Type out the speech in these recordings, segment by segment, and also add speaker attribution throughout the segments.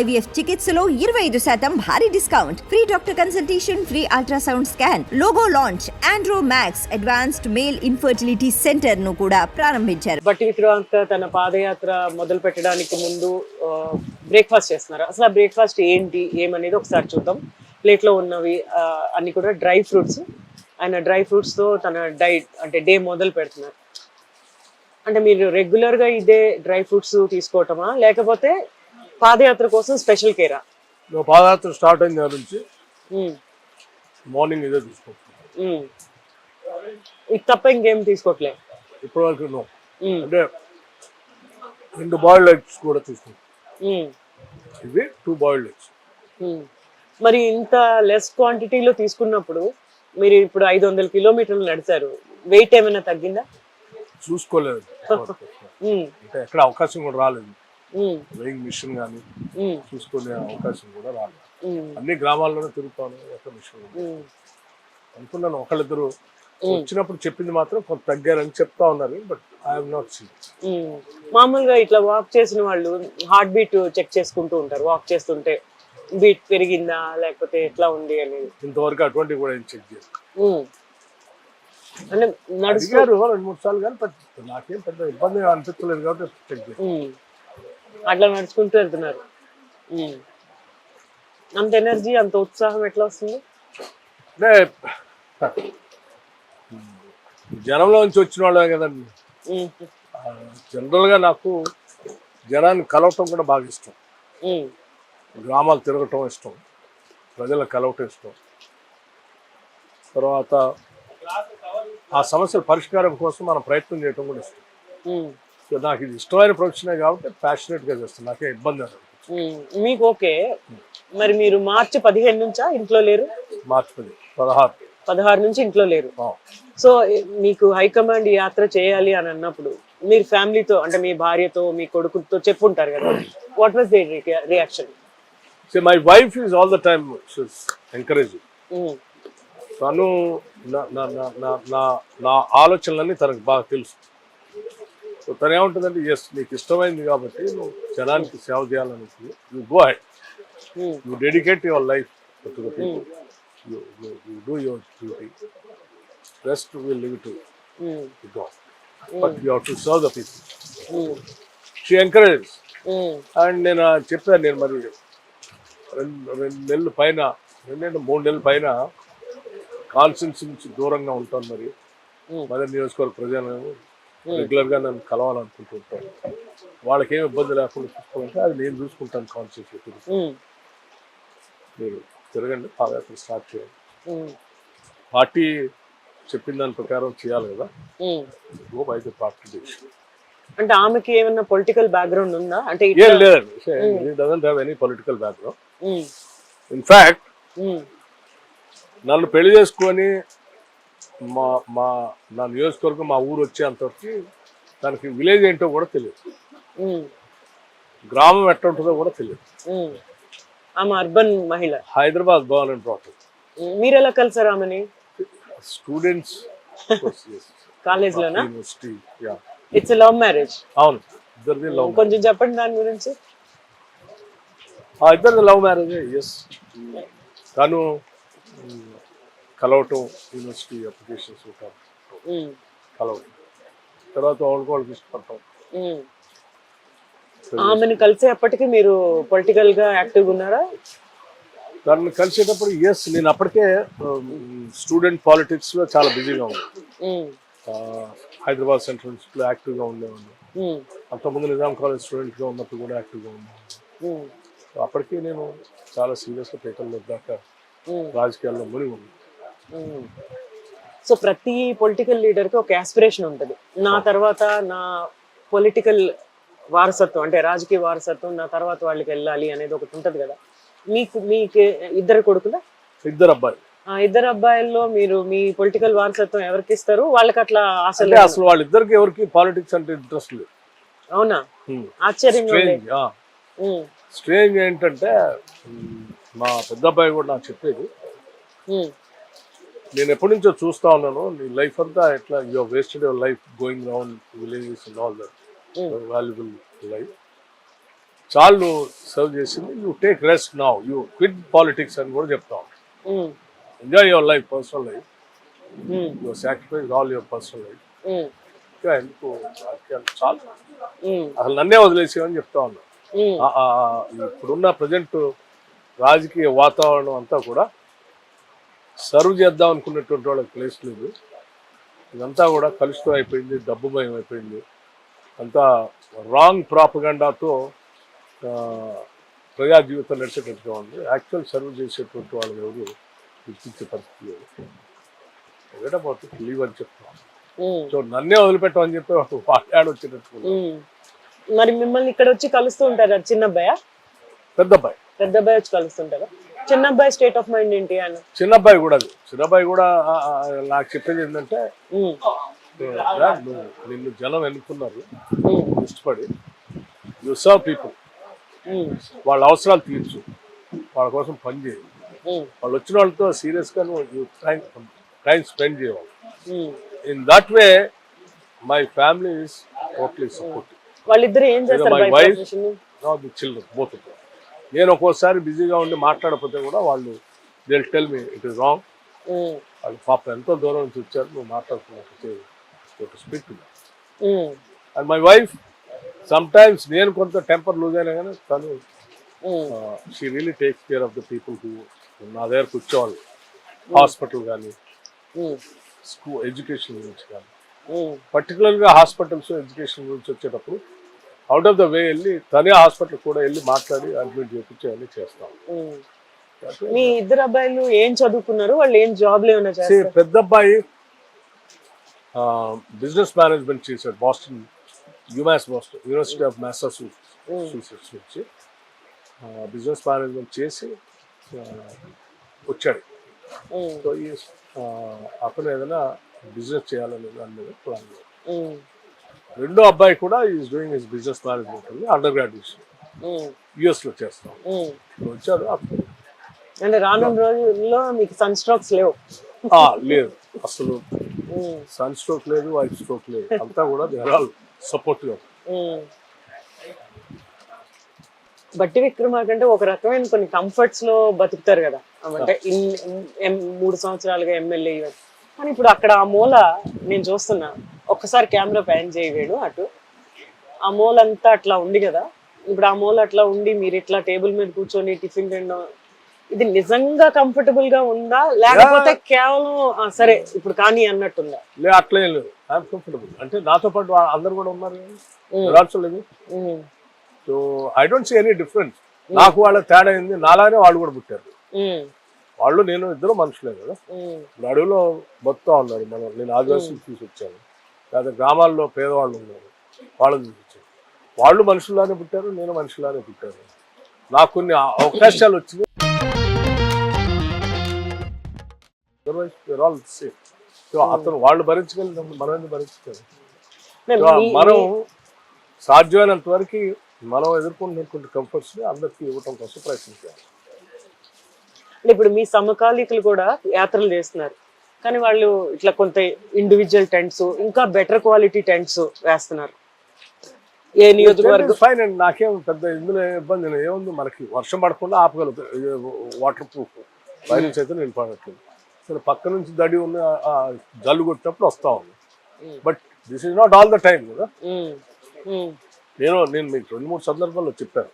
Speaker 1: IVF చికిత్సలో ఇరవై ఐదు శాతం భారీ discount. Free doctor consultation free ultrasound scan logo launch Andro Max advanced male infertility సెంటర్ను కూడా ప్రారంభించారు.
Speaker 2: బట్టి విక్రమాంక తన పాదయాత్ర మొదలు పెట్టడానికి ముందు బ్రేక్ఫాస్ట్ చేస్తున్నారు? అసలు బ్రేక్ఫాస్ట్ ఏంటి ఏమనేది ఒకసారి చూద్దాం. ప్లేట్లో ఉన్నవి అన్ని కూడా డ్రై ఫ్రూట్స్. ఆయన డ్రై ఫ్రూట్స్తో తన డైట్ అంటే డే మొదలు పెడుతున్నారు. అంటే మీరు రెగ్యులర్గా ఇదే డ్రై ఫ్రూట్స్ తీసుకోవటమా? లేకపోతే పాదయాత్ర కోసం స్పెషల్ కేరా?
Speaker 3: నువ్వు పాదయాత్ర స్టార్ట్ అయిన దగ్గర నుంచి మార్నింగ్ ఇదే తీసుకుంటున్నాను
Speaker 2: ఇది తప్ప ఇంకేం తీసుకోవట్లే
Speaker 3: ఇప్పటి వరకు అంటే రెండు బాయిల్డ్ ఎగ్స్ కూడా ఇవి టూ బాయిల్డ్ ఎగ్స్.
Speaker 2: ఉమ్. మరి ఇంత లెస్ క్వాంటిటీలో తీసుకున్నప్పుడు మీరు ఇప్పుడు ఐదు వందల కిలోమీటర్లు నడిచారు వెయిట్ ఏమైనా తగ్గిందా?
Speaker 3: చూసుకోలేదు. ఎక్కడ అవకాశం కూడా రాలేదు. వెయింగ్ మిషన్ కానీ చూసుకునే అవకాశం కూడా రాలేదు. అన్ని గ్రామాల్లోనే తిరుగుతాను ఎక్కడ మిషన్. అనుకున్నాను ఒకళ్ళిద్దరు వచ్చినప్పుడు చెప్పింది మాత్రం కొంత తగ్గారని చెప్తా ఉన్నారు but I'm not see
Speaker 2: um. మామూలుగా ఇట్లా వాక్ చేసిన వాళ్ళు హార్ట్ బీట్ చెక్ చేసుకుంటూ ఉంటారు వాక్ చేస్తుంటే బీట్ పెరిగిందా లేకపోతే ఎట్లా ఉంది అనేది.
Speaker 3: ఇంతవరకు అటువంటి కూడా ఏం చెక్.
Speaker 2: అంటే
Speaker 3: అడిగారు రెండు మూడు సార్లు కానీ నాకేం పెద్ద ఇబ్బంది అనిపించలేదు కాబట్టి చెక్.
Speaker 2: అట్లా నడుచుకుంటూ వెళ్తున్నారు. అంత ఎనర్జీ అంత ఉత్సాహం ఎట్లా వస్తుంది?
Speaker 3: అంటే జనంలో నుంచి వచ్చిన వాళ్ళే కదండి. జనరల్గా నాకు జనాన్ని కలవటం కూడా బాగా ఇష్టం. గ్రామాలు తిరగటం ఇష్టం. ప్రజలను కలవటం ఇష్టం. తర్వాత ఆ సమస్యల పరిష్కారం కోసం మనం ప్రయత్నం చేయటం కూడా ఇష్టం. నాకు ఇది ఇష్టమైన ప్రొఫెషనే కాబట్టి ప్యాషనెట్గా చేస్తాను నాకే ఇబ్బంది లేదు.
Speaker 2: మీకు ఓకే. మరి మీరు మార్చి పదిహేను నుంచా ఇంట్లో లేరు?
Speaker 3: మార్చి పది పదహారు.
Speaker 2: పదహారు నుంచి ఇంట్లో లేరు. సో మీకు హైకమాండ్ యాత్ర చేయాలి అని అన్నప్పుడు మీరు ఫ్యామిలీతో అంటే మీ భార్యతో మీ కొడుకుతో చెప్పుంటారు కదా. What was they reaction
Speaker 3: so my wife is all the time encouraging తను నా నా ఆలోచనలన్నీ తనకు బాగా తెలుసు. సో తను ఏముంటుందంటే ఎస్ నీకు ఇష్టమైంది కాబట్టి నువ్వు జనానికి సేవ చేయాలని you go head you dedicate your life do your duty rest will leave to God but you to serve the people she encourage and నేను చెప్పాను నేను మరి. రెండు రెండు నెలల పైన రెండేళ్ళు మూడు నెలల పైన కాన్స్టిట్యూన్సీ నుంచి దూరంగా ఉంటాను మరి. మదర్ నియోజకవర్గ ప్రజలను రెగ్యులర్గా నన్ను కలవాలనుకుంటూ ఉంటాను వాళ్ళకి ఏం ఇబ్బంది లేకుండా చూసుకోవాలంటే అది నేను చూసుకుంటాను కాన్స్టిట్యూన్సీ మీరు తిరగండి పాదయాత్ర స్టార్ట్ చేయండి. పార్టీ చెప్పిన దాని ప్రకారం చేయాలి కదా? గో బై ద పార్టీ
Speaker 2: అంటే ఆమెకి ఏమన్నా పొలిటికల్ బ్యాక్గ్రౌండ్ ఉందా? అంటే
Speaker 3: ఏం లేదండి. Doesn't have any political background
Speaker 2: um,
Speaker 3: నన్ను పెళ్ళి చేసుకొని మా మా నా నియోజకవర్గం మా ఊరు వచ్చేంతవరకు తనకి విలేజ్ ఏంటో కూడా తెలియదు. గ్రామం ఎట్లా ఉంటుందో కూడా తెలియదు.
Speaker 2: ఆమె అర్బన్ మహిళ.
Speaker 3: Hyderabad born and proper
Speaker 2: um, మీరు ఎలా కలిసారు ఆమెని?
Speaker 3: స్టూడెంట్స్
Speaker 2: కాలేజ్ లోనా
Speaker 3: university yeah
Speaker 2: it's love marriage
Speaker 3: అవును. ఇద్దరిది లవ్
Speaker 2: కొంచెం చెప్పండి దాని గురించి.
Speaker 3: ఆ ఇద్దరిది లవ్ మ్యారేజ్ ఎస్ తను కలవటం యూనివర్సిటీ అప్లికేషన్స్ కలవటం. తర్వాత వాళ్ళకి వాళ్ళకి ఇష్టపడటం.
Speaker 2: ఆమెను కలిసేపటికి మీరు పొలిటికల్గా యాక్టివ్ ఉన్నారా?
Speaker 3: తనని కలిసేటప్పుడు ఎస్ నేను అప్పటికే స్టూడెంట్ పాలిటిక్స్లో చాలా బిజీగా ఉన్నాను. హైదరాబాద్ సెంట్రల్ యూనివర్సిటీలో యాక్టివ్గా ఉండేవాడిని.
Speaker 2: ఉమ్,
Speaker 3: అంతకుముందు నిజాం కాలేజ్ స్టూడెంట్గా ఉన్నప్పుడు కూడా యాక్టివ్గా ఉన్నాను
Speaker 2: ఉమ్,
Speaker 3: సో అప్పటికే నేను చాలా సీరియస్గా పేపర్లో దాకా
Speaker 2: ఉమ్,
Speaker 3: రాజకీయాల్లో మునిగి ఉన్నాను.
Speaker 2: సో ప్రతి పొలిటికల్ లీడర్కి ఒక ఆస్పిరేషన్ ఉంటుంది. నా తర్వాత నా పొలిటికల్ వారసత్వం అంటే రాజకీయ వారసత్వం నా తర్వాత వాళ్ళకి వెళ్ళాలి అనేది ఒకటి ఉంటది కదా. మీకు మీకు ఇద్దరు కొడుకులా?
Speaker 3: ఇద్దరు అబ్బాయి
Speaker 2: ఆ ఇద్దరు అబ్బాయిల్లో మీరు మీ పొలిటికల్ వారసత్వం ఎవరికి ఇస్తారు? వాళ్ళకి అట్లా లేదు
Speaker 3: అసలు వాళ్ళిద్దరికి ఎవరికి పాలిటిక్స్ అంటే ఇంట్రెస్ట్ లేదు.
Speaker 2: అవునా? ఆశ్చర్యంగా ఉంది.
Speaker 3: స్ట్రేంజ్ ఏంటంటే మ్, పెద్ద అబ్బాయి కూడా నాకు చెప్పేది. నేను ఎప్పటి నుంచో చూస్తా ఉన్నాను. నీ లైఫ్ అంతా ఎట్లా you wasted your life going round villages and all that valuable life చాలు సర్వ్ చేసింది. You take rest now you quit politics అని కూడా చెప్తాం enjoy your life personal life your sacrifice all your personal life ఇంకా ఎందుకు? చాలు.
Speaker 2: ఉమ్,
Speaker 3: అసలు నన్నే వదిలేసేవని చెప్తా ఉన్నా. ఆ ఇప్పుడున్న ప్రజెంట్ రాజకీయ వాతావరణం అంతా కూడా సర్వ్ చేద్దాం అనుకున్నటువంటి వాళ్ళకి ప్లేస్ లేదు. ఇదంతా కూడా కలుషితం అయిపోయింది డబ్బు భయం అయిపోయింది. అంతా రాంగ్ ప్రాపగండాతో ప్రజా జీవితం నడిచేటట్టుగా ఉంది. యాక్చువల్ సర్వ్ చేసేటువంటి వాళ్ళు ఎవరు గుర్తించే పరిస్థితి లేదు. ఒకటే లీవ్ అని చెప్తాం.
Speaker 2: ఉమ్,
Speaker 3: సో నన్నే వదిలిపెట్టమని చెప్పి వాడాడు వచ్చేటట్టు
Speaker 2: ఉమ్. మరి మిమ్మల్ని ఇక్కడ వచ్చి కలుస్తూ ఉంటారా చిన్న అబ్బాయా?
Speaker 3: పెద్ద అబ్బాయి.
Speaker 2: పెద్ద అబ్బాయి వచ్చి కలుస్తుంటారా చిన్న అబ్బాయి స్టేట్ ఆఫ్ మైండ్ ఏంటి అని
Speaker 3: చిన్న అబ్బాయి కూడా అది. చిన్న అబ్బాయి కూడా నాకు చెప్పేది ఏంటంటే
Speaker 2: ఉమ్,
Speaker 3: "రా, నువ్వు నిన్ను జనం ఎన్నుకున్నారు. ఇష్టపడి యు సర్వ్ పీపుల్ వాళ్ళ అవసరాలు తీర్చు. వాళ్ళ కోసం పని చేయి. వాళ్ళు వచ్చిన వాళ్ళతో సీరియస్గా నువ్వు యూ టైం టైం స్పెండ్ చేయాలి
Speaker 2: ఉమ్.
Speaker 3: In that way my family totally support
Speaker 2: వాళ్ళిద్దరు ఏం చేస్తారు
Speaker 3: wife-
Speaker 2: profession
Speaker 3: not the children both నేను ఒక్కోసారి బిజీగా ఉండి మాట్లాడకపోతే కూడా వాళ్ళు they tell me it is wrong వాళ్ళు పాప ఎంతో దూరం నుంచి వచ్చారు నువ్వు మాట్లాడుతున్నట్టు speak and my wife some times నేను కొంత టెంపర్ లూజ్ అయినా కానీ తను she really takes care of the people who నా దగ్గర కూర్చోవాలి. హాస్పిటల్ కానీ స్కూల్ ఎడ్యుకేషన్ గురించి కానీ. పర్టికులర్గా హాస్పిటల్స్ ఎడ్యుకేషన్ గురించి వచ్చేటప్పుడు అవుట్ ఆఫ్ ద వే వెళ్ళి తనే హాస్పిటల్ కూడా వెళ్ళి మాట్లాడి అడ్మిట్ చేయించి అన్ని చేస్తాం.
Speaker 2: మీ ఇద్దరు అబ్బాయిలు ఏం చదువుకున్నారు? వాళ్ళు ఏం జాబ్లు ఏమైనా చేస్తారు?
Speaker 3: పెద్ద అబ్బాయి బిజినెస్ మేనేజ్మెంట్ చేశాడు Boston UMass Boston university of Massachusetts నుంచి. బిజినెస్ మేనేజ్మెంట్ చేసి వచ్చాడు. సో ఈ అతను ఏదైనా బిజినెస్ చేయాలనే దాని మీద ప్లాన్ రెండో అబ్బాయి కూడా is doing his business management ఉంది అండర్ గ్రాడ్యుయేషన్ యుఎస్లో చేస్తాం. సో వచ్చాడు
Speaker 2: అంటే రానున్న రోజుల్లో మీకు సన్ స్ట్రోక్స్ లేవు.
Speaker 3: ఆ, లేదు. అసలు సన్ స్ట్రోక్ లేదు వైఫ్ స్ట్రోక్ లేదు. అంతా కూడా సపోర్టివ్
Speaker 2: ఉమ్. బట్టి విక్రమార్క అంటే ఒక రకమైన కొన్ని కంఫర్ట్స్లో బతుకుతారు కదా. అంటే మూడు సంవత్సరాలుగా ఎమ్మెల్యే కానీ ఇప్పుడు అక్కడ ఆ మూల నేను చూస్తున్నా. ఒక్కసారి కెమెరా ప్యాన్ చేయవేడు అటు. ఆ మూల అంతా అట్లా ఉంది కదా. ఇప్పుడు ఆ మూల అట్లా ఉండి మీరు ఇట్లా టేబుల్ మీద కూర్చొని టిఫిన్ తినడం ఇది నిజంగా కంఫర్టబుల్గా ఉందా? లేకపోతే కేవలం సరే ఇప్పుడు కానీ అన్నట్టుందా?
Speaker 3: లే అట్లే లేదు. ఐఎమ్ కంఫర్టబుల్ అంటే నాతో పాటు అందరు కూడా ఉన్నారు ఆల్సో లేదు. So I don't see any difference నాకు వాళ్ళ తేడా అయింది నాలానే వాళ్ళు కూడా పుట్టారు. వాళ్ళు నేను ఇద్దరు మనుషులే కదా. అడవిలో బతుకుతా ఉన్నారు మనం నేను ఆదివాసులు చూసి వచ్చాను లేదా గ్రామాల్లో పేదవాళ్ళు ఉన్నారు. వాళ్ళని వచ్చాను వాళ్ళు మనుషుల్లానే పుట్టారు నేను మనుషుల్లానే పుట్టాను. నాకు కొన్ని అవకాశాలు వచ్చినాయి సో అతను వాళ్ళు భరించగలిగినప్పుడు మనం ఎందుకు భరించగలం మనం సాధ్యమైనంత వరకు మనం ఎదుర్కొంటున్నటువంటి కంఫర్ట్స్ని అందరికీ ఇవ్వటం కోసం ప్రయత్నించాలి.
Speaker 2: ఇప్పుడు మీ సమకాలీకులు కూడా యాత్రలు చేస్తున్నారు. కానీ వాళ్ళు ఇట్లా కొంత ఇండివిజువల్ టెంట్స్ ఇంకా బెటర్ క్వాలిటీ టెంట్స్ వేస్తున్నారు. ఏ నియోజకవర్గం
Speaker 3: ఫైన్ అండి నాకేం పెద్ద ఇందులో ఇబ్బంది లేదు. ఏముంది మనకి? వర్షం పడకుండా ఆపగలుగుతాయి వాటర్ ప్రూఫ్ పైనుంచి అయితే నేను పడట్లేదు. సరే పక్క నుంచి దడి ఉన్న జల్లు కొట్టినప్పుడు వస్తా ఉంది. But this is not all the time కదా? నేను నేను మీకు రెండు మూడు సందర్భాల్లో చెప్పాను.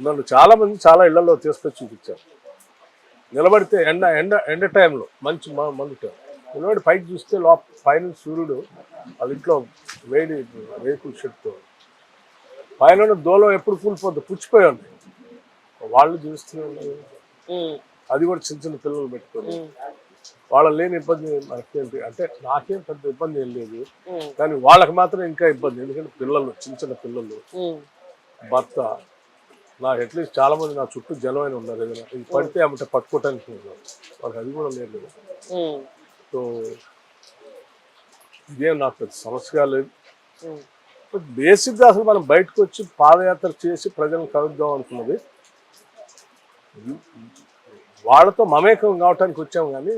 Speaker 3: నన్ను చాలా మంది చాలా ఇళ్ళలో తీసుకొచ్చి చూపించారు. నిలబడితే ఎండ ఎండ ఎండ టైంలో మంచి మందు టైం నిలబడి పైకి చూస్తే లోప పైన సూర్యుడు వాళ్ళ ఇంట్లో వేడి రేకుల షెడ్తో పైన దూలం ఎప్పుడు కూలిపోద్ది పుచ్చిపోయి ఉంది వాళ్ళు చూస్తూనే ఉన్నారు
Speaker 2: ఉమ్,
Speaker 3: అది కూడా చిన్న చిన్న పిల్లలు పెట్టుకొని. వాళ్ళ లేని ఇబ్బంది మనకేంటి అంటే నాకేం పెద్ద ఇబ్బంది ఏం లేదు. కానీ వాళ్ళకి మాత్రం ఇంకా ఇబ్బంది. ఎందుకంటే పిల్లలు చిన్న చిన్న పిల్లలు. భర్త నాకు అట్లీస్ట్ చాలా మంది నా చుట్టూ జనమైన ఉన్నారు ఏదైనా. ఇది పడితే అమ్మంటే పట్టుకోవటానికి ఉన్నారు వాళ్ళకి అది కూడా లేదు. సో ఇదేం నాకు పెద్ద సమస్యగా లేదు. బేసిక్గా అసలు మనం బయటకు వచ్చి పాదయాత్ర చేసి ప్రజలను కలుద్దాం అనుకున్నది. వాళ్ళతో మమేకం కావటానికి వచ్చాం కానీ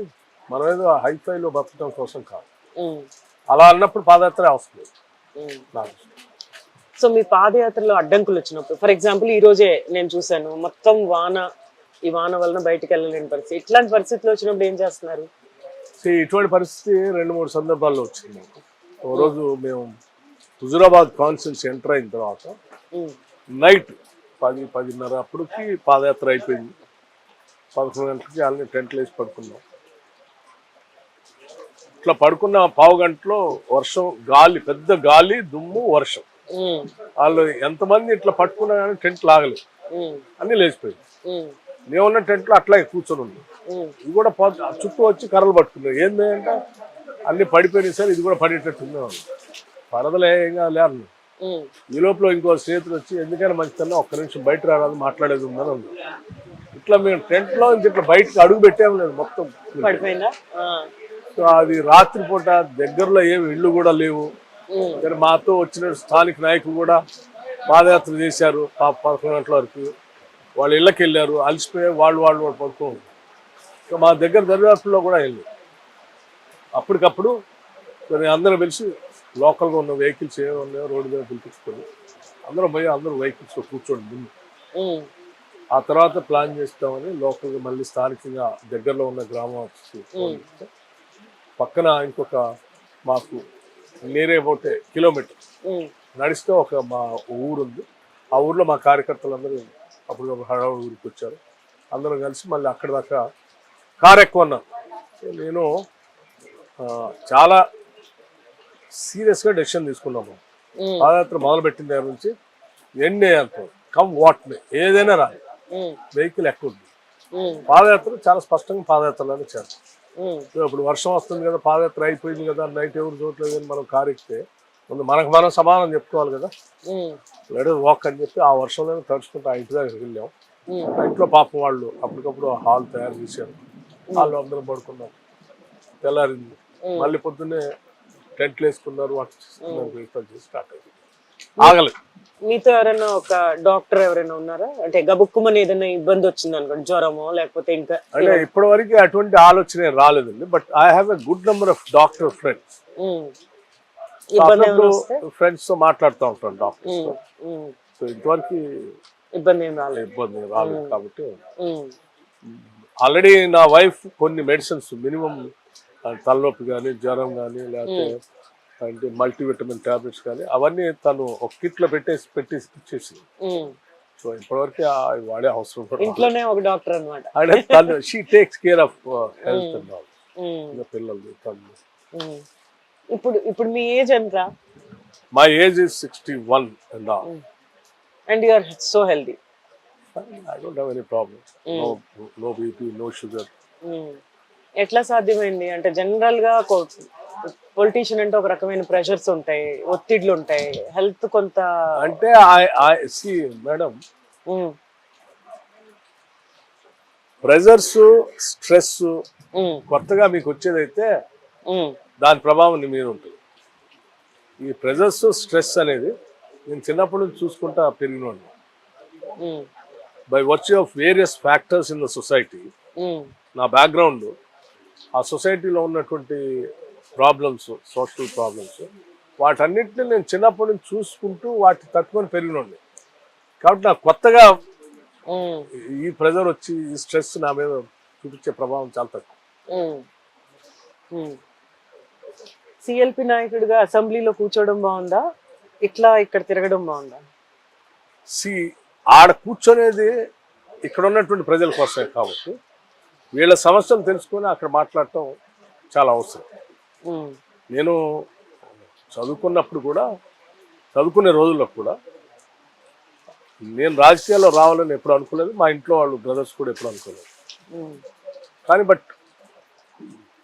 Speaker 3: మనం ఏదో హైఫైలో బతకడం కోసం కాదు. అలా అన్నప్పుడు పాదయాత్ర అవసరం లేదు. నాకు
Speaker 2: సో మీ పాదయాత్రలో అడ్డంకులు వచ్చినప్పుడు ఫర్ ఎగ్జాంపుల్ ఈ రోజే నేను చూశాను మొత్తం వాన ఈ వాన వలన బయటికి వెళ్ళలేని పరిస్థితి. ఇట్లాంటి పరిస్థితులు వచ్చినప్పుడు ఏం చేస్తున్నారు?
Speaker 3: సో ఇటువంటి పరిస్థితి రెండు మూడు సందర్భాల్లో వచ్చింది. ఓ రోజు మేము హుజురాబాద్ కాన్సెన్స్ ఎంటర్ అయిన తర్వాత నైట్ పది పదిన్నర అప్పటికి పాదయాత్ర అయిపోయింది. పదకొండు గంటలకి అన్ని టెంట్లు వేసి పడుకున్నాం. ఇట్లా పడుకున్న పావు గంటలో వర్షం గాలి పెద్ద గాలి దుమ్ము వర్షం. వాళ్ళు ఎంతమంది ఇట్లా పట్టుకున్నా కానీ టెంట్ లాగలేదు. అన్నీ లేచిపోయింది మేమున్న టెంట్లో అట్లాగే కూర్చొని ఉంది ఇది కూడా పో- చుట్టూ వచ్చి కర్రలు పట్టుకున్నాయి. ఏంది అంటే అన్ని పడిపోయినాయి సార్ ఇది కూడా పడేటట్టుంది ఏం కాదులే అన్నారు.
Speaker 2: ఉమ్,
Speaker 3: ఈ లోపల ఇంకో స్నేహితుడు వచ్చి ఎందుకైనా మంచిదన్నా ఒక్క నిమిషం బయట రావాలి మాట్లాడేది ఉందని అన్నారు ఇట్లా మేము టెంట్లో ఇంక ఇట్లా బయటకు అడుగు పెట్టాము లేదు మొత్తం. సో అది రాత్రిపూట దగ్గరలో ఏమి ఇళ్ళు కూడా లేవు. కానీ మాతో వచ్చిన స్థానిక నాయకులు కూడా పాదయాత్ర చేశారు పాప పదకొండు గంటల వరకు. వాళ్ళ ఇళ్ళకి వెళ్ళారు అలసిపోయి వాళ్ళు వాళ్ళు వాళ్ళు పడుకోండి ఇంకా మా దగ్గర దర్యాప్తులో కూడా వెళ్ళి అప్పటికప్పుడు కొన్ని అందరం కలిసి లోకల్గా ఉన్న వెహికల్స్ ఏమి ఉన్నాయో రోడ్డు మీద పిలిపించుకొని అందరం పోయి అందరూ వెహికల్స్లో కూర్చోండి ముందు. ఆ తర్వాత ప్లాన్ చేస్తామని లోకల్గా మళ్ళీ స్థానికంగా దగ్గరలో ఉన్న గ్రామ పక్కన ఇంకొక మాకు నేరే పోతే కిలోమీటర్. నడిస్తే ఒక మా ఊరు ఉంది ఆ ఊర్లో మా కార్యకర్తలందరూ అప్పుడు హడావుడి ఊరికి వచ్చారు. అందరం కలిసి మళ్ళీ అక్కడి దాకా కారు ఎక్కువ ఉన్నారు సో నేను చాలా సీరియస్గా డెసిషన్ తీసుకున్నాము. పాదయాత్ర మొదలుపెట్టిన దగ్గర నుంచి ఎండ్ అంత కమ్ వాట్ మే ఏదైనా రా
Speaker 2: ఉమ్,
Speaker 3: వెహికల్ ఎక్కువ ఉంది. పాదయాత్ర చాలా స్పష్టంగా పాదయాత్రలోనే చేస్తాం. ఇప్పుడు వర్షం వస్తుంది కదా పాదయాత్ర అయిపోయింది కదా నైట్ ఎవరు చూడలేదు అని మనం కారు ఎక్కితే ముందు మనకు మనం సమానం చెప్పుకోవాలి కదా. లేడు వాక్ అని చెప్పి ఆ వర్షంలో తడుచుకుంటూ ఆ ఇంటి దగ్గరికి వెళ్ళాం. ఇంట్లో పాపం వాళ్ళు అప్పటికప్పుడు హాల్ తయారు చేశారు. హాల్లో అందరం పడుకున్నాం తెల్లారింది. మళ్ళీ పొద్దున్నే టెంట్లు వేసుకున్నారు వాటి చేసుకున్నారు చేసి స్టార్ట్ అయింది. ఆగలేదు
Speaker 2: మీతో ఎవరైనా ఒక డాక్టర్ ఎవరైనా ఉన్నారా? అంటే గబుక్కుమని ఏదైనా ఇబ్బంది వచ్చింది అనుకోండి జ్వరమో లేకపోతే ఇంకా
Speaker 3: అంటే ఇప్పటి వరకు అటువంటి ఆలోచన రాలేదండి but I have a good number of doctor friends ఫ్రెండ్స్తో మాట్లాడుతూ ఉంటాను సో ఇంతవరకు
Speaker 2: ఇబ్బంది ఏం రాలేదు.
Speaker 3: ఇబ్బంది రాలేదు కాబట్టి ఆల్రెడీ నా వైఫ్ కొన్ని మెడిసిన్స్ మినిమం తలనొప్పి కానీ జ్వరం కానీ లేకపోతే అంటే మల్టీవిటమిన్ టాబ్లెట్స్ కానీ అవన్నీ తను ఒక కిట్లో పెట్టేసి పెట్టేసి ఇచ్చేసింది. సో ఇప్పటివరకు వాడే అవసరం కూడా.
Speaker 2: ఇంట్లోనే ఒక డాక్టర్ అనమాట
Speaker 3: అంటే తను she takes care of health and పిల్లలు తను.
Speaker 2: ఇప్పుడు ఇప్పుడు మీ ఏజ్ ఎంత
Speaker 3: my age is sixty one and all
Speaker 2: and you're so healthy
Speaker 3: I don't have any problem no no BP no sugar
Speaker 2: ఎట్లా సాధ్యమైంది? అంటే జనరల్గా పొలిటీషియన్ అంటే ఒక రకమైన ప్రెషర్స్ ఉంటాయి ఒత్తిడ్లు ఉంటాయి హెల్త్ కొంత
Speaker 3: అంటే మేడం ప్రెజర్స్ స్ట్రెస్ కొత్తగా మీకు వచ్చేదైతే దాని ప్రభావం మీద ఉంటుంది. ఈ ప్రెజర్స్ స్ట్రెస్ అనేది నేను చిన్నప్పటి నుంచి చూసుకుంటా పెరిగినోడిని. By virtue of various factors in the society నా బ్యాక్గ్రౌండ్ ఆ సొసైటీలో ఉన్నటువంటి ప్రాబ్లమ్స్ సోషల్ ప్రాబ్లమ్స్ వాటన్నిటిని నేను చిన్నప్పటి నుంచి చూసుకుంటూ వాటి తట్టుకొని పెరిగినోడిని. కాబట్టి నాకు కొత్తగా ఈ ప్రెజర్ వచ్చి ఈ స్ట్రెస్ నా మీద చూపించే ప్రభావం చాలా తక్కువ.
Speaker 2: సిఎల్పి నాయకుడిగా అసెంబ్లీలో కూర్చోవడం బాగుందా? ఇట్లా ఇక్కడ తిరగడం బాగుందా?
Speaker 3: సి ఆడ కూర్చొనేది ఇక్కడ ఉన్నటువంటి ప్రజల కోసమే కాబట్టి వీళ్ళ సమస్యలు తెలుసుకొని అక్కడ మాట్లాడటం చాలా అవసరం. నేను చదువుకున్నప్పుడు కూడా చదువుకునే రోజుల్లో కూడా నేను రాజకీయాల్లో రావాలని ఎప్పుడు అనుకోలేదు. మా ఇంట్లో వాళ్ళు బ్రదర్స్ కూడా ఎప్పుడు అనుకోలేదు. కానీ బట్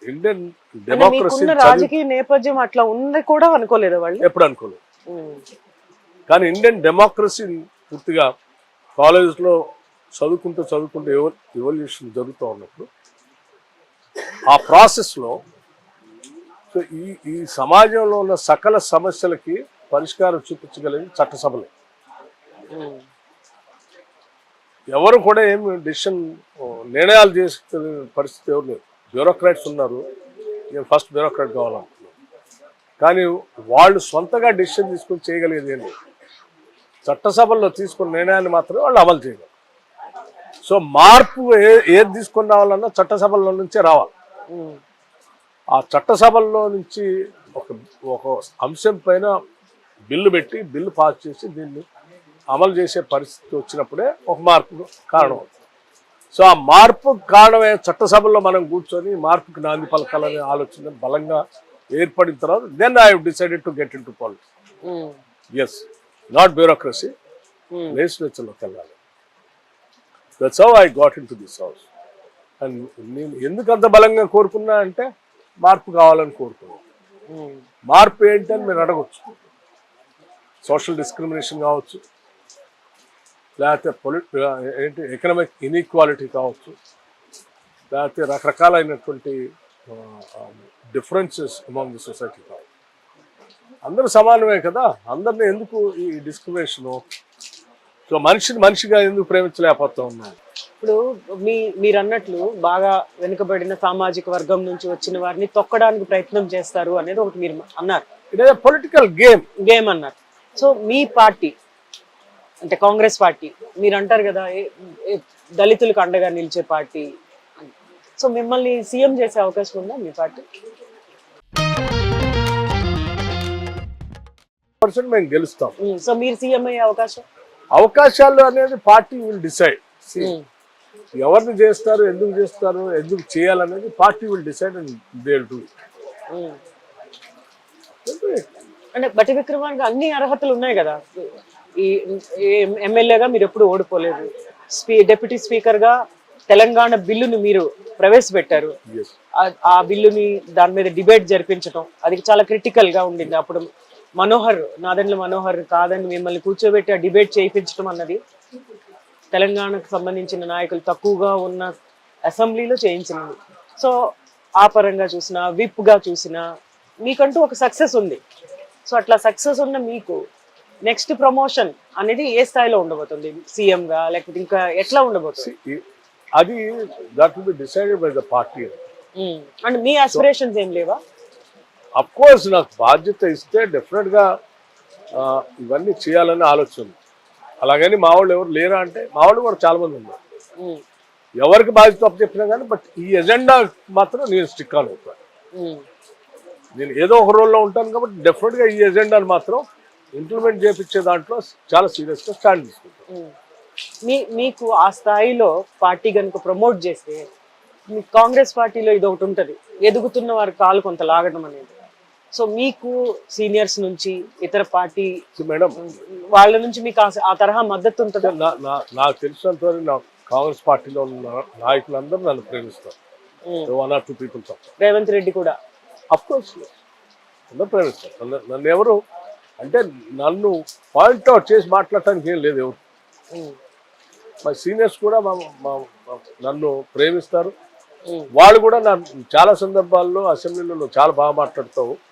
Speaker 3: ఇండియన్ డెమోక్రసీ
Speaker 2: రాజకీయ నేపథ్యం అట్లా ఉంది కూడా అనుకోలేదు వాళ్ళు?
Speaker 3: ఎప్పుడు అనుకోలేదు. కానీ ఇండియన్ డెమోక్రసీ పూర్తిగా కాలేజ్లో చదువుకుంటూ చదువుకుంటూ ఎవల్ ఎవల్యూషన్ జరుగుతూ ఉన్నప్పుడు ఆ ప్రాసెస్లో సో ఈ ఈ సమాజంలో ఉన్న సకల సమస్యలకి పరిష్కారం చూపించగలిగి చట్టసభలే. ఎవరు కూడా ఏమి డిసిషన్ నిర్ణయాలు చేసే పరిస్థితి ఎవరు లేదు బ్యూరోక్రాట్స్ ఉన్నారు. నేను ఫస్ట్ బ్యూరోక్రాట్ కావాలనుకున్నాను. కానీ వాళ్ళు సొంతగా డిసిషన్ తీసుకొని చేయగలిగేది ఏంటి చట్టసభల్లో తీసుకున్న నిర్ణయాన్ని మాత్రమే వాళ్ళు అమలు చేయగలరు. సో మార్పు ఏ ఏది తీసుకుని రావాలన్నా చట్టసభల నుంచే రావాలి. ఆ చట్టసభల్లో నుంచి ఒక ఒక అంశం పైన బిల్లు పెట్టి బిల్లు పాస్ చేసి దీన్ని అమలు చేసే పరిస్థితి వచ్చినప్పుడే ఒక మార్పు కారణం అవుతుంది. సో ఆ మార్పు కారణమే చట్టసభల్లో మనం కూర్చొని మార్పుకి నాంది పలకాలనే ఆలోచన బలంగా ఏర్పడిన తర్వాత then I decided to get in to politics yes not bureaucracy లెజిస్లేచర్లోకి వెళ్ళాలి that's how I got in to this house and నేను ఎందుకు అంత బలంగా కోరుకున్నా అంటే మార్పు కావాలని కోరుకున్నాను
Speaker 2: ఉమ్,
Speaker 3: మార్పు ఏంటి అని మీరు అడగచ్చు. సోషల్ డిస్క్రిమినేషన్ కావచ్చు లేకపోతే పొలి ఏంటి ఎకనామిక్ ఇన్ఈక్వాలిటీ కావచ్చు లేకపోతే రకరకాలైనటువంటి డిఫరెన్సెస్ అమాంగ్ ది సొసైటీ కావచ్చు. అందరూ సమానమే కదా? అందరిని ఎందుకు ఈ డిస్క్రిమినేషను? సో మనిషిని మనిషిగా ఎందుకు ప్రేమించలేకపోతా ఉన్నాం
Speaker 2: ఇప్పుడు మీ మీరు అన్నట్లు బాగా వెనుకబడిన సామాజిక వర్గం నుంచి వచ్చిన వారిని తొక్కడానికి ప్రయత్నం చేస్తారు అనేది ఒకటి మీరు అన్నారు.
Speaker 3: ఇట్ పొలిటికల్ గేమ్
Speaker 2: గేమ్ అన్నారు. సో మీ పార్టీ అంటే కాంగ్రెస్ పార్టీ మీరు అంటారు కదా దళితులకు అండగా నిలిచే పార్టీ. సో మిమ్మల్ని సీఎం చేసే అవకాశం ఉందా మీ పార్టీ?
Speaker 3: పర్సెంట్ మేము గెలుస్తాం.
Speaker 2: సో మీరు సీఎం అయ్యే అవకాశం?
Speaker 3: అవకాశాలు అనేది పార్టీ విల్ డిసైడ్ ఎవరిని చేస్తారు ఎందుకు చేస్తారు ఎందుకు చేయాలనేది party will decide and they do
Speaker 2: um. అంటే బట్టి విక్రమానికి అన్ని అర్హతలు ఉన్నాయి కదా. ఈ ఎమ్మెల్యేగా మీరు ఎప్పుడు ఓడిపోలేదు. స్పీ డిప్యూటీ స్పీకర్గా తెలంగాణ బిల్లును మీరు ప్రవేశపెట్టారు. ఆ- బిల్లుని దాని మీద డిబేట్ జరిపించడం అది చాలా క్రిటికల్గా ఉండింది. అప్పుడు మనోహర్ నాదెండ్ల మనోహర్ కాదని మిమ్మల్ని కూర్చోబెట్టి ఆ డిబేట్ చేయించడం అన్నది తెలంగాణకు సంబంధించిన నాయకులు తక్కువగా ఉన్న అసెంబ్లీలో చేయించినది సో ఆ పరంగా చూసినా విప్గా చూసినా మీకంటూ ఒక సక్సెస్ ఉంది. సో అట్లా సక్సెస్ ఉన్న మీకు నెక్స్ట్ ప్రమోషన్ అనేది ఏ స్థాయిలో ఉండబోతుంది? సీఎం గా లేకపోతే ఇంకా ఎట్లా ఉండబోతుంది?
Speaker 3: అది that will be decided by the party.
Speaker 2: And me aspirations ఏం లేవా?
Speaker 3: అఫ్ కోర్స్ నాకు బాధ్యత ఇస్తే డెఫినెట్గా ఆ, ఇవన్నీ చేయాలని ఆలోచన. అలాగని మా వాళ్ళు ఎవరు లేరా అంటే మా వాళ్ళు కూడా చాలా మంది ఉన్నారు. ఎవరికి బాధ్యత అప్పు చెప్పినా కానీ బట్ ఈ ఎజెండా మాత్రం నేను స్టిక్ ఆన్ అవుతాను. నేను ఏదో ఒక రోల్లో ఉంటాను కాబట్టి డెఫినెట్గా ఈ ఎజెండాను మాత్రం ఇంప్లిమెంట్ చేపించే దాంట్లో చాలా సీరియస్గా స్టాండ్ తీసుకుంటాను.
Speaker 2: మీ మీకు ఆ స్థాయిలో పార్టీ కనుక ప్రమోట్ చేస్తే మీ కాంగ్రెస్ పార్టీలో ఇది ఒకటి ఉంటుంది ఎదుగుతున్న వారి కాలు కొంత లాగడం అనేది సో మీకు సీనియర్స్ నుంచి ఇతర పార్టీ
Speaker 3: మేడం
Speaker 2: వాళ్ళ నుంచి మీకు ఆ- తరహా మద్దతు ఉంటుందా?
Speaker 3: నా- నా- నాకు తెలిసినంత వరకు నా కాంగ్రెస్ పార్టీలో ఉన్న నాయకులందరూ నన్ను ప్రేమిస్తారు. One or two people
Speaker 2: Revanth Reddy కూడా.
Speaker 3: అఫ్ కోర్స్ అందరూ ప్రేమిస్తారు. నన్ను ఎవరు? అంటే నన్ను పాయింట్ అవుట్ చేసి మాట్లాడటానికి ఏం లేదు ఎవరు. మా సీనియర్స్ కూడా మా నన్ను ప్రేమిస్తారు. వాళ్ళు కూడా నా చాలా సందర్భాల్లో అసెంబ్లీలో చాలా బాగా మాట్లాడతావు.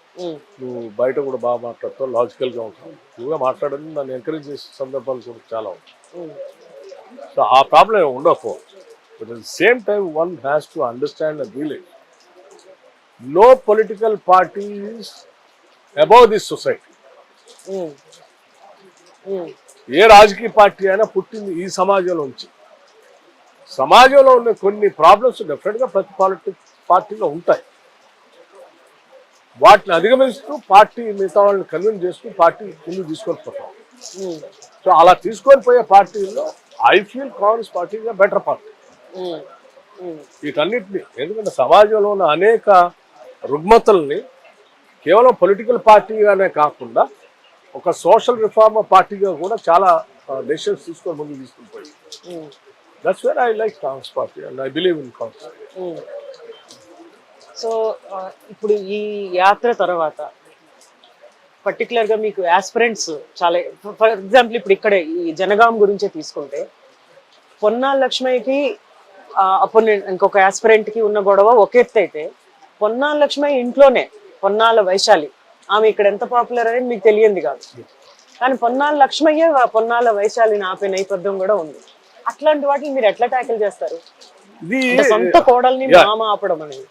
Speaker 3: నువ్వు బయట కూడా బాగా మాట్లాడతావు లాజికల్గా ఉంటావు. నువ్వుగా మాట్లాడని నన్ను ఎంకరేజ్ చేసే సందర్భాలు కూడా చాలా ఉంటాయి. సో ఆ ప్రాబ్లం ఉండకపోవచ్చు but at the same time one has to understand and realize no political party is above this society. ఏ రాజకీయ పార్టీ అయినా పుట్టింది ఈ సమాజంలోంచి సమాజంలో ఉన్న కొన్ని ప్రాబ్లమ్స్ డెఫినెట్గా ప్రతి పాలిటిక్ పార్టీలో ఉంటాయి. వాటిని అధిగమిస్తూ పార్టీ మిగతా వాళ్ళని కన్విన్స్ చేస్తూ పార్టీ ముందుకు తీసుకొని పోతాం. సో అలా తీసుకొని పోయే పార్టీల్లో I feel Congress party better party. వీటన్నిటిని ఎందుకంటే సమాజంలో ఉన్న అనేక రుగ్మతల్ని కేవలం పొలిటికల్ పార్టీగానే కాకుండా ఒక సోషల్ రిఫార్మ్ పార్టీగా కూడా చాలా డెసిషన్స్ తీసుకొని ముందుకు తీసుకుని పోయి
Speaker 2: ఉమ్.
Speaker 3: That's where I like Congress party and I believe in Congress.
Speaker 2: So ఇప్పుడు ఈ యాత్ర తర్వాత particular గా మీకు ఆస్పిరెంట్స్ చాలా ఫర్ ఎగ్జాంపుల్ ఇప్పుడు ఇక్కడే ఈ జనగాం గురించే తీసుకుంటే పొన్నాల లక్ష్మయ్యకి అపోనెంట్ ఇంకొక aspirant కి ఉన్న గొడవ ఒక ఎత్తు అయితే పొన్నాల లక్ష్మయ్య ఇంట్లోనే పొన్నాల వైశాలి ఆమె ఇక్కడ ఎంత పాపులర్ అనేది మీకు తెలియంది కాదు. కానీ పొన్నాల లక్ష్మయ్య పొన్నాల వైశాలిని ఆపే నేపథ్యం కూడా ఉంది. అట్లాంటి వాటిని మీరు ఎట్లా ట్యాకిల్ చేస్తారు? సొంత కోడల్ని. మామ ఆపడం అనేది.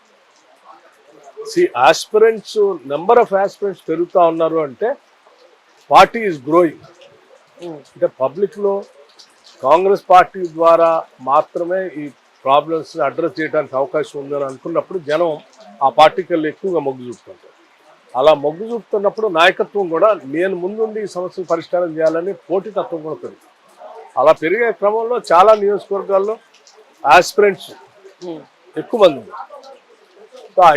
Speaker 3: See aspirants number of aspirants పెరుగుతా ఉన్నారు అంటే పార్టీ ఈస్ గ్రోయింగ్ అంటే పబ్లిక్లో కాంగ్రెస్ పార్టీ ద్వారా మాత్రమే ఈ ప్రాబ్లమ్స్ అడ్రస్ చేయడానికి అవకాశం ఉందని అనుకున్నప్పుడు జనం ఆ పార్టీకి వెళ్ళి ఎక్కువగా మొగ్గు చూపుతుంటారు. అలా మొగ్గు చూపుతున్నప్పుడు నాయకత్వం కూడా నేను ముందుండి ఈ సమస్యను పరిష్కారం చేయాలని పోటీతత్వం కూడా పెరుగుతుంది. అలా పెరిగే క్రమంలో చాలా నియోజకవర్గాల్లో ఆస్పిరెంట్స్ ఎక్కువ మంది ఉన్నారు.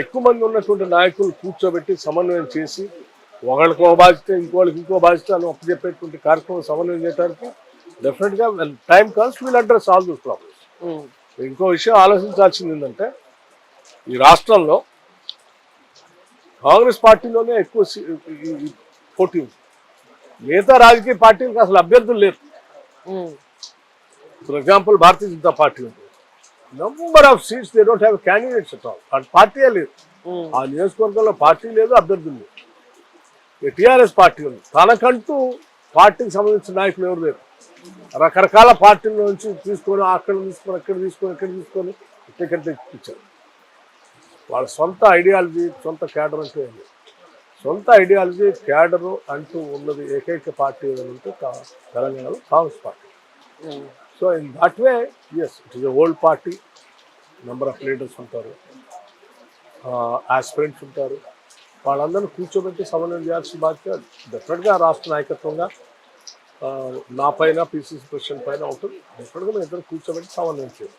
Speaker 3: ఎక్కువ మంది ఉన్నటువంటి నాయకులు కూర్చోబెట్టి సమన్వయం చేసి ఒకళ్ళకి ఒక బాధ్యత ఇంకోళ్ళకి ఇంకో బాధ్యత అని ఒప్పచెప్పేటువంటి కార్యక్రమం సమన్వయం చేయడానికి డెఫినెట్గా time calls will address all this problems ఇంకో విషయం ఆలోచించాల్సింది ఏంటంటే ఈ రాష్ట్రంలో కాంగ్రెస్ పార్టీలోనే ఎక్కువ పోటీ ఉంది. మిగతా రాజకీయ పార్టీలకు అసలు అభ్యర్థులు లేరు. For example Bharatiya Janata party ఉంది. Number of seats they don't have candidates at all పార్టీయే లేదు. ఆ నియోజకవర్గంలో పార్టీ లేదు అభ్యర్థులు లేదు టీఆర్ఎస్ పార్టీ ఉంది. తనకంటూ పార్టీకి సంబంధించిన నాయకులు ఎవరు లేరు. రకరకాల పార్టీల నుంచి తీసుకొని అక్కడ తీసుకొని అక్కడ తీసుకొని ఇక్కడ తీసుకొని టికెట్ ఇచ్చారు వాళ్ళ సొంత ఐడియాలజీ సొంత క్యాడర్ అంటూ సొంత ఐడియాలజీ క్యాడరు అంటూ ఉన్నది ఏకైక పార్టీ కా- తెలంగాణలో Congress party. So in that way yes it is old party number of leaders ఉంటారు. ఆస్పిరెంట్స్ ఉంటారు. వాళ్ళందరినీ కూర్చోబెట్టి సమన్వయం చేయాల్సిన బాధ్యత డెఫినెట్గా రాష్ట్ర నాయకత్వంగా నా పైన పిసిసి ప్రెసిడెంట్ పైన ఉంటుంది. డెఫినెట్గా మేము ఇద్దరు కూర్చోబెట్టి సమన్వయం చేయాలి.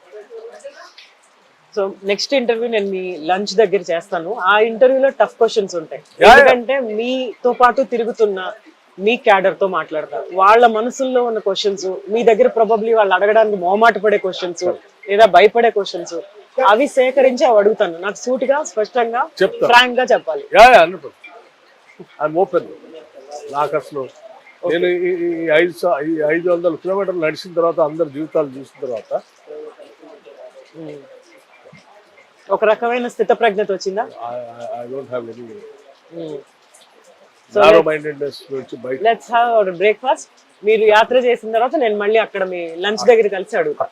Speaker 2: సో నెక్స్ట్ ఇంటర్వ్యూ నేను మీ లంచ్ దగ్గర చేస్తాను. ఆ ఇంటర్వ్యూలో టఫ్ క్వశ్చన్స్ ఉంటాయి. ఎందుకంటే మీతో పాటు తిరుగుతున్న మీ క్యాడర్తో మాట్లాడతారు. వాళ్ళ మనసుల్లో ఉన్న క్వశ్చన్స్ మీ దగ్గర ప్రాబబ్లీ వాళ్ళు అడగడానికి మొహమాట పడే క్వశ్చన్స్ లేదా భయపడే క్వశ్చన్స్ అవి సేకరించి అవి అడుగుతాను. నాకు సూటిగా స్పష్టంగా. ఫ్రాంక్గా చెప్పాలి.
Speaker 3: ఓపెన్ నాకు అసలు నేను ఈ- ఐదు ఐదు వందల కిలోమీటర్లు నడిచిన తర్వాత అందరి జీవితాలు చూసిన తర్వాత
Speaker 2: ఒక రకమైన స్థిత ప్రజ్ఞత వచ్చిందా
Speaker 3: I don't have any narrow mindedness నుంచి బయట
Speaker 2: లెట్స్ హ్యావ్ బ్రేక్ఫాస్ట్ మీరు యాత్ర చేసిన తర్వాత నేను మళ్ళీ అక్కడ మీ లంచ్ దగ్గర కలిసి అడుగుతాను